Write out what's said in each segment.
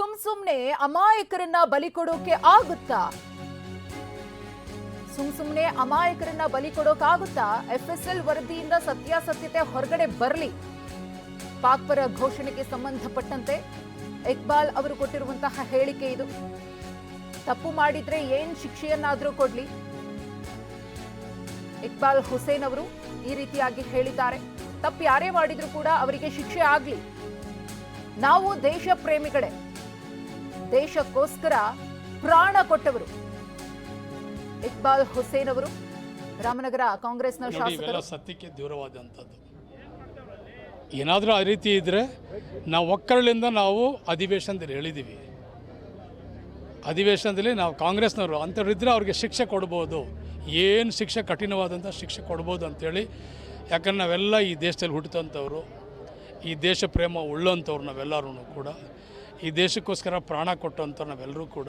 ಸುಮ್ ಸುಮ್ನೆ ಅಮಾಯಕರನ್ನ ಬಲಿ ಕೊಡೋಕೆ ಆಗುತ್ತಾ? ಸುಮ್ ಸುಮ್ನೆ ಅಮಾಯಕರನ್ನ ಬಲಿ ಕೊಡೋಕಾಗುತ್ತಾ? ಎಫ್ ಎಸ್ ಎಲ್ ವರದಿಯಿಂದ ಸತ್ಯಾಸತ್ಯತೆ ಹೊರಗಡೆ ಬರಲಿ. ಪಾಕ್ ಪರ ಘೋಷಣೆಗೆ ಸಂಬಂಧಪಟ್ಟಂತೆ ಇಕ್ಬಾಲ್ ಅವರು ಕೊಟ್ಟಿರುವಂತಹ ಹೇಳಿಕೆ ಇದು. ತಪ್ಪು ಮಾಡಿದ್ರೆ ಏನ್ ಶಿಕ್ಷೆಯನ್ನಾದರೂ ಕೊಡ್ಲಿ. ಇಕ್ಬಾಲ್ ಹುಸೇನ್ ಅವರು ಈ ರೀತಿಯಾಗಿ ಹೇಳಿದ್ದಾರೆ. ತಪ್ಪು ಯಾರೇ ಮಾಡಿದ್ರು ಕೂಡ ಅವರಿಗೆ ಶಿಕ್ಷೆ ಆಗ್ಲಿ. ನಾವು ದೇಶ ಪ್ರೇಮಿಗಳೇ. ದೇಶಕ್ಕೋಸ್ಕರ ಪ್ರಾಣ ಕೊಟ್ಟವರು ಇಕ್ಬಾಲ್ ಹುಸೇನ್ ಅವರು ರಾಮನಗರ ಕಾಂಗ್ರೆಸ್ನ ಶಾಸಕರು. ಸತ್ಯಕ್ಕೆ ದೂರವಾದಂಥದ್ದು. ಏನಾದರೂ ಆ ರೀತಿ ಇದ್ರೆ ನಾವು ಒಕ್ಕರಳಿಂದ ನಾವು ಅಧಿವೇಶನದಲ್ಲಿ ಹೇಳಿದ್ದೀವಿ ಅಧಿವೇಶನದಲ್ಲಿ ನಾವು ಕಾಂಗ್ರೆಸ್ನವರು ಅಂಥವ್ರಿದ್ದರೆ ಅವ್ರಿಗೆ ಶಿಕ್ಷೆ ಕೊಡ್ಬೋದು. ಏನು ಶಿಕ್ಷೆ ಕಠಿಣವಾದಂಥ ಶಿಕ್ಷೆ ಕೊಡ್ಬೋದು ಅಂಥೇಳಿ ಯಾಕಂದ್ರೆ ನಾವೆಲ್ಲ ಈ ದೇಶದಲ್ಲಿ ಹುಟ್ಟಿದಂಥವ್ರು ಈ ದೇಶ ಪ್ರೇಮ ಉಳ್ಳಂಥವ್ರು ನಾವೆಲ್ಲರೂ ಕೂಡ. ಈ ದೇಶಕ್ಕೋಸ್ಕರ ಪ್ರಾಣ ಕೊಟ್ಟಂಥ ನಾವೆಲ್ಲರೂ ಕೂಡ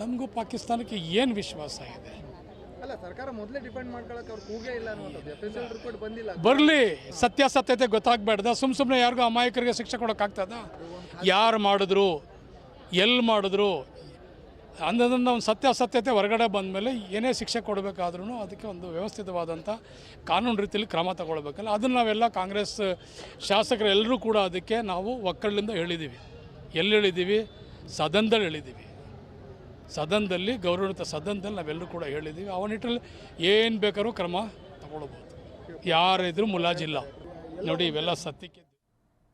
ನಮಗೂ ಪಾಕಿಸ್ತಾನಕ್ಕೆ ಏನು ವಿಶ್ವಾಸ ಇದೆ? ಅಲ್ಲ ಸರ್ಕಾರ ಮೊದಲೇ ಡಿಪೆಂಡ್ ಮಾಡ್ಕೊಳಕ್ಕೆ ಅವ್ರು ಕೂಗೇ ಇಲ್ಲ ಅನ್ನುವಂಥದ್ದು. ಎಫ್ ರಿಪೋರ್ಟ್ ಬಂದಿಲ್ಲ ಬರಲಿ ಸತ್ಯಾಸತ್ಯತೆ ಗೊತ್ತಾಗಬೇಡ್ದ? ಸುಮ್ಮ ಸುಮ್ಮನೆ ಯಾರಿಗೂ ಅಮಾಯಕರಿಗೆ ಶಿಕ್ಷೆ ಕೊಡೋಕ್ಕಾಗ್ತದ ಯಾರು ಮಾಡಿದ್ರು ಎಲ್ಲಿ ಮಾಡಿದ್ರು ಅಂದದನ್ನು ಒಂದು ಸತ್ಯಾಸತ್ಯತೆ ಹೊರಗಡೆ ಬಂದಮೇಲೆ ಏನೇ ಶಿಕ್ಷೆ ಕೊಡಬೇಕಾದ್ರೂ ಅದಕ್ಕೆ ಒಂದು ವ್ಯವಸ್ಥಿತವಾದಂಥ ಕಾನೂನು ರೀತಿಯಲ್ಲಿ ಕ್ರಮ ತಗೊಳ್ಬೇಕಲ್ಲ. ಅದನ್ನು ನಾವೆಲ್ಲ ಕಾಂಗ್ರೆಸ್ ಶಾಸಕರೆಲ್ಲರೂ ಕೂಡ ಅದಕ್ಕೆ ನಾವು ಒಕ್ಕಳಿಂದ ಹೇಳಿದ್ದೀವಿ ಎಲ್ಲಿ ಹೇಳಿದ್ದೀವಿ ಸದನದಲ್ಲಿ ಹೇಳಿದ್ದೀವಿ ಸದನದಲ್ಲಿ ಗೌರವಿತ ಸದನದಲ್ಲಿ ನಾವೆಲ್ಲರೂ ಕೂಡ ಹೇಳಿದ್ದೀವಿ ಆ ನಿಟ್ಟಲ್ಲಿ ಏನು ಬೇಕಾದ್ರೂ ಕ್ರಮ ತಗೊಳ್ಬೋದು. ಯಾರಿದ್ರೂ ಮುಲಾಜಿಲ್ಲ. ನೋಡಿ, ಇವೆಲ್ಲ ಸತ್ಯಕ್ಕೆ